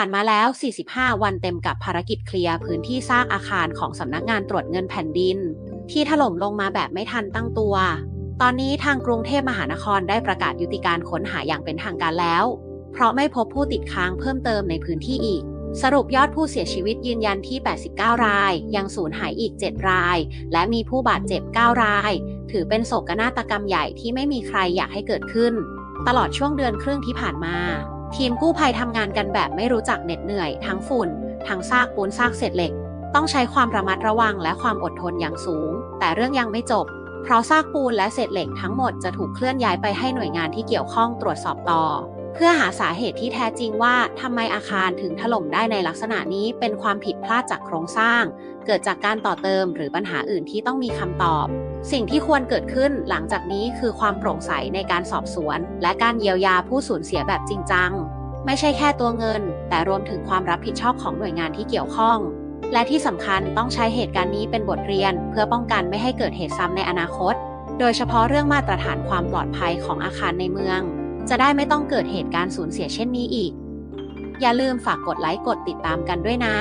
ผ่านมาแล้ว 45 วันเต็มกับภารกิจเคลียร์พื้นที่ซากอาคารของสำนักงานตรวจเงินแผ่นดิน ที่ถล่มลงมาแบบไม่ทันตั้งตัว ตอนนี้ทางกรุงเทพมหานครได้ประกาศยุติการค้นหาอย่างเป็นทางการแล้ว เพราะไม่พบผู้ติดค้างเพิ่มเติมในพื้นที่อีก สรุปยอดผู้เสียชีวิตยืนยันที่ 89 ราย ยังสูญหายอีก 7 ราย และมีผู้บาดเจ็บ 9 ราย ถือเป็นโศกนาฏกรรมใหญ่ที่ไม่มีใครอยากให้เกิดขึ้น ตลอดช่วงเดือนครึ่งที่ผ่านมา ทีมกู้ภัยทำงานกันแบบไม่รู้จักเหน็ดเหนื่อย ทั้งฝุ่น ทั้งซากปูนซากเศษเหล็ก ต้องใช้ความระมัดระวังและความอดทนอย่างสูง แต่เรื่องยังไม่จบ เพราะซากปูนและเศษเหล็กทั้งหมดจะถูกเคลื่อนย้ายไปให้หน่วยงานที่เกี่ยวข้องตรวจสอบต่อ เพื่อหาสาเหตุที่แท้จริงว่าทำไมอาคารถึงถล่มได้ในลักษณะนี้เป็นความผิดพลาดจากโครงสร้าง เกิดจากการต่อเติมหรือปัญหาอื่นที่ต้องมีคำตอบ สิ่งที่ควรเกิดขึ้นหลังจากนี้คือความโปร่งใสในการสอบสวน และการเยียวยาผู้สูญเสียแบบจริงจัง ไม่ใช่แค่ตัวเงิน แต่รวมถึงความรับผิดชอบของหน่วยงานที่เกี่ยวข้อง และที่สำคัญต้องใช้เหตุการณ์นี้เป็นบทเรียน เพื่อป้องกันไม่ให้เกิดเหตุซ้ำในอนาคต โดยเฉพาะเรื่องมาตรฐานความปลอดภัยของอาคารในเมือง จะได้ไม่ต้องเกิดเหตุการณ์สูญเสียเช่นนี้อีก อย่าลืมฝากกดไลค์กดติดตามกันด้วยนะ